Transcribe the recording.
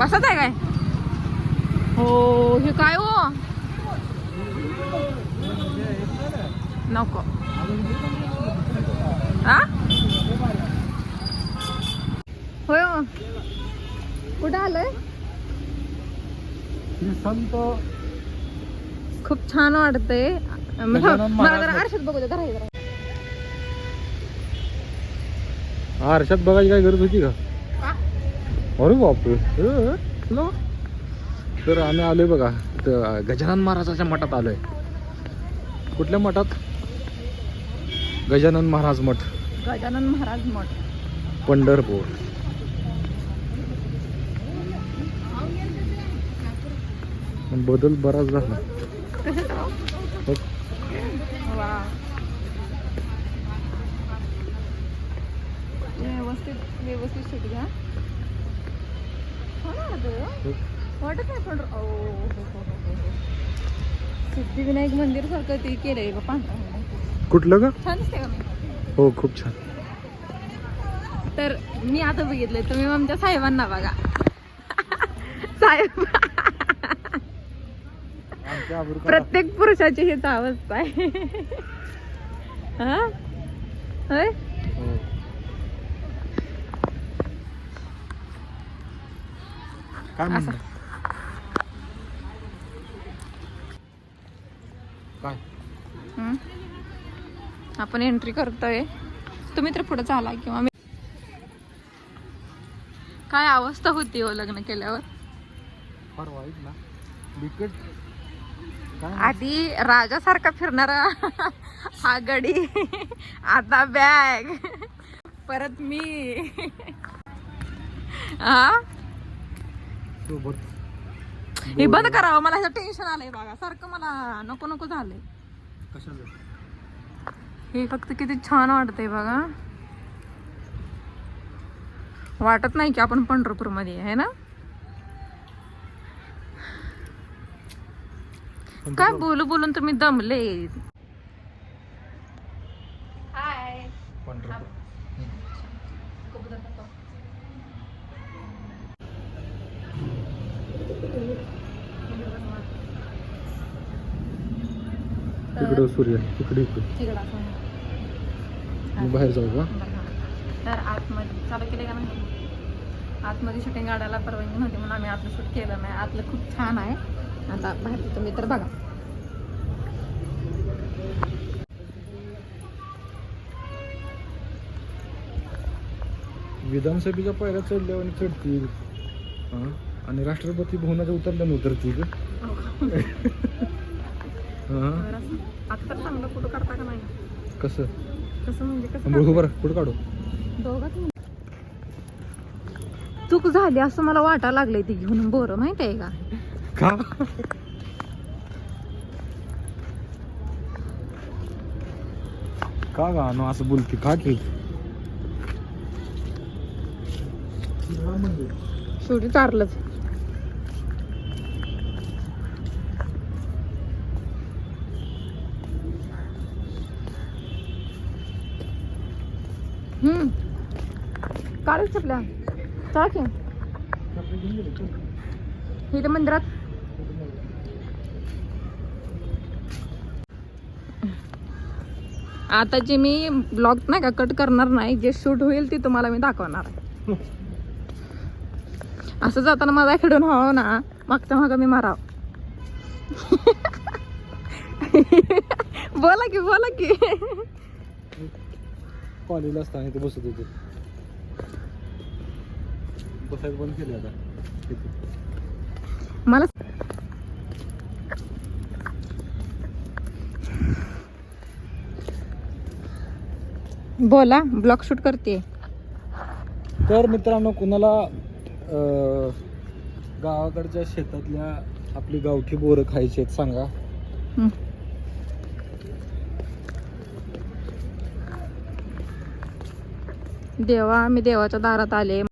बसत आहे काय हो हे काय हो नको हा होय. कुठं आलंय संत खूप छान वाटतंय मला जरा. आरशात बघू दे जरा हे जरा. आरशात बघायची काय गरज होती का? अरे बापरे. तर आम्ही आलोय बघा. तर गजानन महाराजाच्या मठात आलोय. कुठल्या मठात? गजानन महाराज मठ. गजानन महाराज मठ. पंढरपूर. बदल बराच झाला. व्यवस्थित व्यवस्थित हो. वाटत नाही पण हो, हो, हो, हो, हो. सिद्धिविनायक मंदिर सारखं ते केलंय बा पांढरा कुठलं का छान का हो खूप छान. तर मी आता बघितलंय तुम्ही आमच्या साहेबांना बघा. साहेब. प्रत्येक पुरुषाची हीच अवस्था आहे. हा होय हो. काय म्हणणं काय? हम्म. आपण एंट्री करतोय. तुम्ही तर पुढे चाला किंवा मी काय अवस्था होती हो लग्न केल्यावर? फार वाईट ना. बिकट काय आधी राजासारखा फिरणारा हा गडी आता बॅग परत मी. हा? सोबत हे बंद करावं मला ह्याचं टेन्शन आलंय बघा. सारखं मला नको नको झालंय. कशाचं हे फक्त किती छान वाटतंय बघा. वाटत नाही की आपण पंढरपूरमध्ये आहे ना? काय बोलू बोलून तुम्ही दमले. तिकडं सूर्य तिकडे इकडे मी बाहेर जाऊ का? तर आतमध्ये चालू केले का नाही? आतमध्ये शूटिंग काढायला परवानगी नव्हती म्हणून आम्ही आतलं शूट केलं नाही. आतलं खूप छान आहे. आता बाहेर तुम्ही तर बघा. विधानसभेच्या पहिल्या चढल्यावर आणि चढतील. हा. आणि राष्ट्रपती भवनाच्या उतरल्यानं उतरतील. हा. आता तर चांगलं फोटो काढता का नाही? कसं? कसं म्हणजे कसं बघू बरं कुठं काढू? दोघात चूक झाली असं मला वाटायला लागलंय ती घेऊन बोर माहिती आहे का? का का गाणं असं बोलते? का की? शेवटी चारलंच. काढू चपल्या. चला की. इथं मंदिरात. आता जे मी ब्लॉग नाही का कट करणार नाही जे शूट होईल ते तुम्हाला मी दाखवणार. आहे असं जाताना माझा खेळून व्हावं ना मागच्या मागं मी माराव. बोला की बोला की. कॉलेजला असताना बसत होते. बंद केले आता. मला बोला ब्लॉग शूट करते तर मित्रांनो कुणाला गावाकडच्या शेतातल्या आपली गावठी बोरं खायची आहेत सांगा. देवा मी देवाच्या दारात आले.